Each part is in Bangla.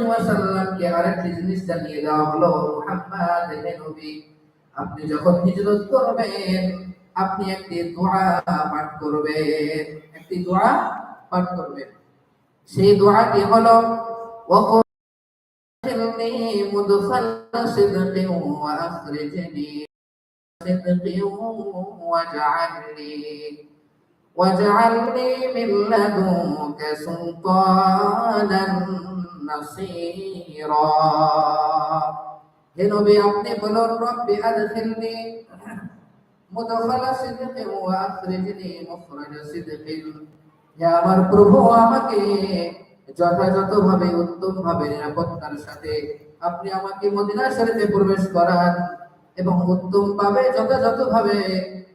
ওয়াসাল্লামকে আরেকটি জিনিস জানিয়ে দেওয়া হলো মুহাম্মদ হে নবী আপনি যখন হিজরত করবেন আপনি একটি দোয়া পাঠ করবেন একটি দোয়া পাঠ করবেন সেই দোয়াটি হলো وقل أدخلني مدخل صدق وأخرجني صدق واجعلني واجعلني من لدنك سلطانا আপনি আমার প্রভু, আমাকে যথাযথভাবে উত্তম ভাবে নিরাপত্তার সাথে আপনি আমাকে মদিনা শরীফে প্রবেশ করান এবং উত্তম ভাবে যথাযথভাবে,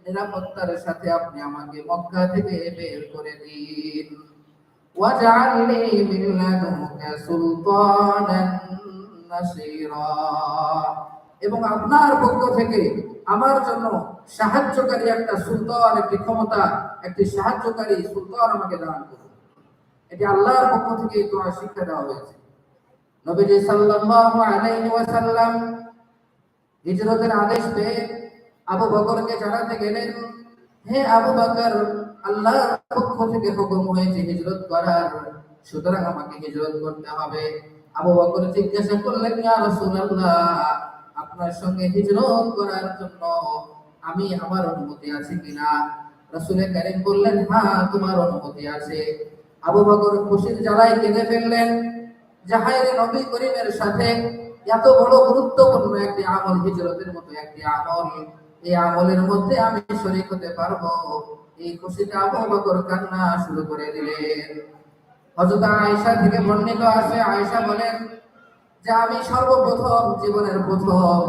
নিরাপত্তার সাথে আপনি আমাকে মক্কা থেকে বের করে দিন। ওয়াজআলনি মিন লাদুনকা সুলতানান নাসীরা এবং আপনার পক্ষ থেকে আমার জন্য সাহায্যকারী একটা সুলতান, একটি ক্ষমতা, একটি সাহায্যকারী সুলতান আমাকে দান করুন। এটি আল্লাহর পক্ষ থেকে দোয়া শিক্ষা দেওয়া হয়েছে। নবীজি সাল্লাল্লাহু আলাইহি ওয়াসাল্লাম হিজরতের আদেশ পেয়ে আবু বকরকে জানাতে গেলেন, হে আবু বকর আল্লাহর পক্ষ থেকে হুকুম হয়েছে হিজরত করার। সুতরাং আমাকে হিজরত করতে হবে। আবু বকর জিজ্ঞাসা করলেন, ইয়া রাসূলুল্লাহ, আপনার সঙ্গে হিজরত করার জন্য আমি আমার অনুমতি আছে কিনা? রাসূল কারীম বললেন হ্যাঁ তোমার অনুমতি আছে। আবু বকর খুশির জ্বালায় কেঁদে ফেললেন জাহাইরে নবী করিমের সাথে এত বড় গুরুত্বপূর্ণ একটি আমল, হিজরতের মতো একটি আমল। এই আমলের মধ্যে আমি শরীক হতে পারব। এই খুশিতে আবু বকর কান্না শুরু করে দিলেন। হযরত আয়েশা থেকে বর্ণিত আছে, আয়েশা বলেন যে আমি সর্বপ্রথম জীবনের প্রথম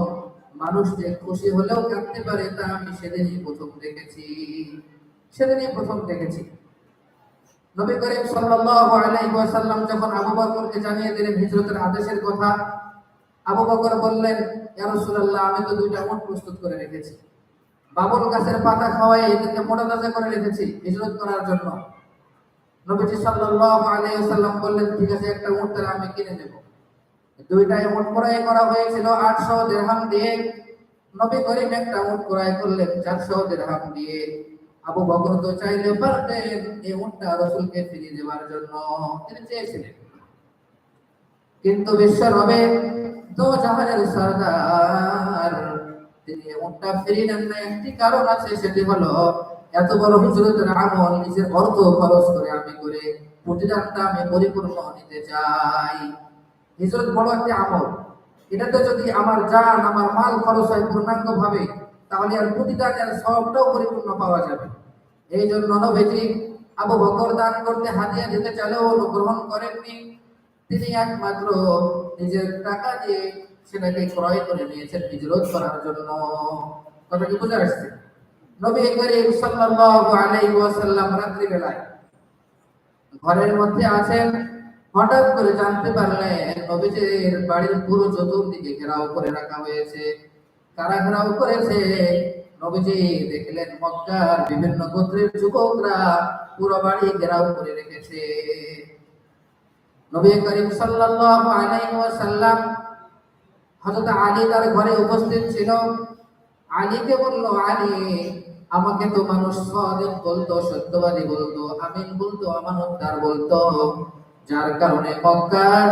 মানুষ যে খুশি হলেও কাঁদতে পারে তা আমি সেদিনই প্রথম দেখেছি। সেদিনই প্রথম দেখেছি। নবী করিম সাল্লাল্লাহু আলাইহি ওয়াসাল্লাম যখন আবু বকরকে জানিয়ে দিলেন হিজরতের আদেশের কথা আবু বকর বললেন, ইয়া আমি তো দুইটা উট প্রস্তুত করে রেখেছি। বাবুল গাছের পাতা খাওয়াই এদেরকে মোটা তাজা করে রেখেছি হিজরত করার জন্য। নবীজি সাল্লাল্লাহু আলাইহি ওয়াসাল্লাম বললেন, ঠিক আছে, একটা উট তাহলে আমি কিনে নেব। দুইটা উট ক্রয় করা হয়েছিল 800 দিরহাম দিয়ে। নবী করিম একটা উট ক্রয় করলেন 400 দিরহাম দিয়ে। আবু বকর তো চাইলে পারতেন এই উটটা রাসূলকে ফিরিয়ে দেওয়ার জন্য। তিনি চেয়েছিলেন। কিন্তু বিশ্ব নবে দো জাহানের সরদার, তিনি উটটা ফিরিয়ে না একটি কারণ আছে, সেটি হলো এত বড় হুজুরতের আমল, নিজের অর্থ খরচ করে আমি করে প্রতিদানটা আমি পরিপূর্ণ নিতে চাই। হিজরত বড় একটি আমল। এটাতে যদি আমার জান, আমার মাল খরচ হয় পূর্ণাঙ্গ ভাবে তাহলে আর প্রতিদানের সবটাও পরিপূর্ণ পাওয়া যাবে। এই জন্য নবীজি আবু বকর দান করতে হাতিয়া দিতে চাইলেও গ্রহণ করেননি। তিনি একমাত্র নিজের টাকা দিয়ে সেটাকে ক্রয় করে নিয়েছেন, হিজরত করার জন্য। কথা কি বুঝে আসছে নবী আলাইহি ওয়াসাল্লাম ঘরের মধ্যে আছেন, হঠাৎ করে জানতে পারলেন নবীজির বাড়ির পুরো চতুর্দিকে ঘেরাও করে রাখা হয়েছে। কারা ঘেরাও করেছে? নবীজি দেখলেন মক্কার বিভিন্ন গোত্রের যুবকরা পুরো বাড়ি ঘেরাও করে রেখেছে। নবী করিম সাল্লাল্লাহু আলাইহি ওয়াসাল্লাম হযরত আলী তার ঘরে উপস্থিত ছিল। আলীকে বলল, আলী, আমাকে তো মানুষ সাদিক বলতো, সত্যবাদী বলতো, আমিন বলতো, আমানতদার বলতো। যার কারণে মক্কার